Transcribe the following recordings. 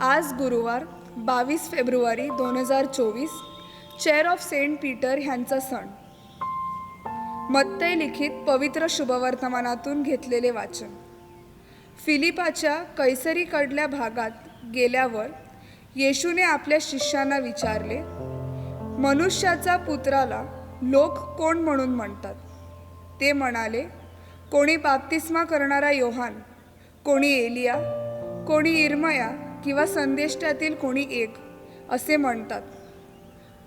आज गुरुवार बावीस फेब्रुवारी दोन हजार चोवीस चेअर ऑफ सेंट पीटर ह्यांचा सण. मत्तय लिखित पवित्र शुभवर्तमानातून घेतलेले वाचन. फिलिपाच्या कैसरीकडल्या भागात गेल्यावर येशूने आपल्या शिष्यांना विचारले मनुष्याचा पुत्राला लोक कोण म्हणून म्हणतात? ते म्हणाले कोणी बाप्तिस्मा करणारा योहान कोणी एलिया कोणी इरमया किंवा संदेष्टातील कोणी एक असे म्हणतात.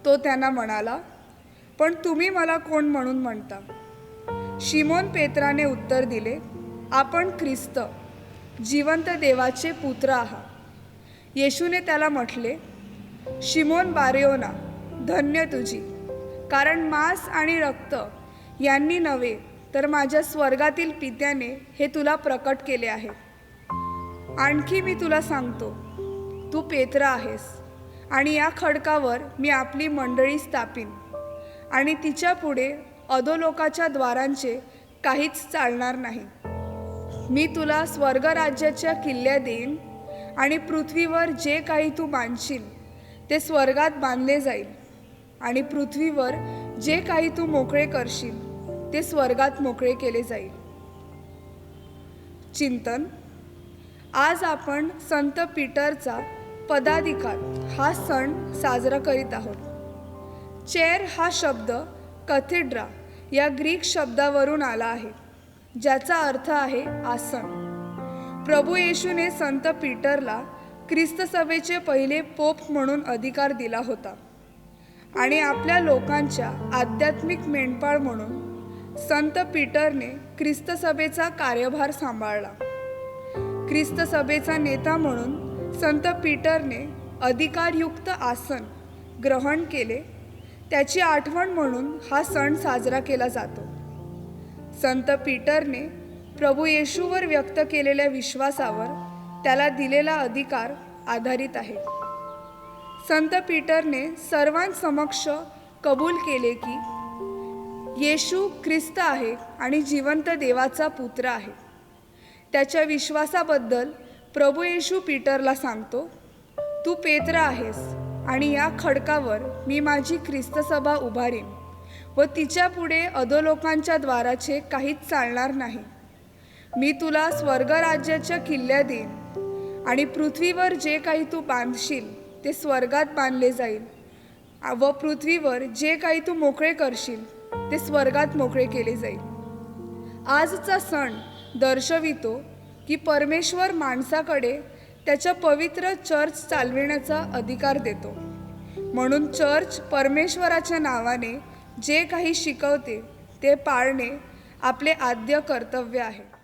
तो त्यांना म्हणाला पण तुम्ही मला कोण म्हणून म्हणता? शिमोन पेत्राने उत्तर दिले आपण ख्रिस्त जिवंत देवाचे पुत्र आहात. येशूने त्याला म्हटले शिमोन बारेओना धन्य तुझी कारण मांस आणि रक्त यांनी नव्हे तर माझ्या स्वर्गातील पित्याने हे तुला प्रकट केले आहे. आणखी मी तुला सांगतो. तू पेत्र आहेस आणि या खडकावर मी आपली मंडळी स्थापीन. आणि तिच्या पुढे अधोलोकाच्या द्वारांचे काहीच चालणार नाही. मी तुला स्वर्गराज्याच्या किल्ल्या देईन आणि पृथ्वीवर जे काही तू बांधशील ते स्वर्गात बांधले जाईल. आणि पृथ्वीवर जे काही तू मोकळे करशील ते स्वर्गात मोकळे केले जाईल. चिंतन आज आपण संत पीटरचा पदाधिकार हा सण साजरा करीत आहोत. चेअर हा शब्द कथिड्रा या ग्रीक शब्दावरून आला आहे ज्याचा अर्थ आहे आसन. प्रभू येशूने संत पीटरला ख्रिस्त सभेचे पहिले पोप म्हणून अधिकार दिला होता आणि आपल्या लोकांच्या आध्यात्मिक मेंढपाळ म्हणून संत पीटरने ख्रिस्त सभेचा कार्यभार सांभाळला. ख्रिस्त सभेचा नेता म्हणून संत पीटरने अधिकारयुक्त आसन ग्रहण केले. त्याची आठवण म्हणून हा सण साजरा केला जातो. संत पीटरने प्रभू येशूवर व्यक्त केलेल्या विश्वासावर त्याला दिलेला अधिकार आधारित आहे. संत पीटरने सर्वांसमक्ष कबूल केले की येशू ख्रिस्त आहे आणि जिवंत देवाचा पुत्र आहे. त्याच्या विश्वासाबद्दल प्रभू येशू पीटरला सांगतो तू पेत्र आहेस आणि या खडकावर मी माझी ख्रिस्तसभा उभारीन व तिच्या पुढे अधोलोकांच्या द्वाराचे काहीच चालणार नाही. मी तुला स्वर्गराज्याच्या किल्ल्या देईन आणि पृथ्वीवर जे काही तू बांधशील ते स्वर्गात बांधले जाईल व पृथ्वीवर जे काही तू मोकळे करशील ते स्वर्गात मोकळे केले जाईल. आजचा सण दर्शवितो की परमेश्वर माणसाकडे त्याच्या पवित्र चर्च चालविण्याचा अधिकार देतो. म्हणून चर्च परमेश्वराच्या नावाने जे काही शिकवते ते पाळणे आपले आद्य कर्तव्य आहे.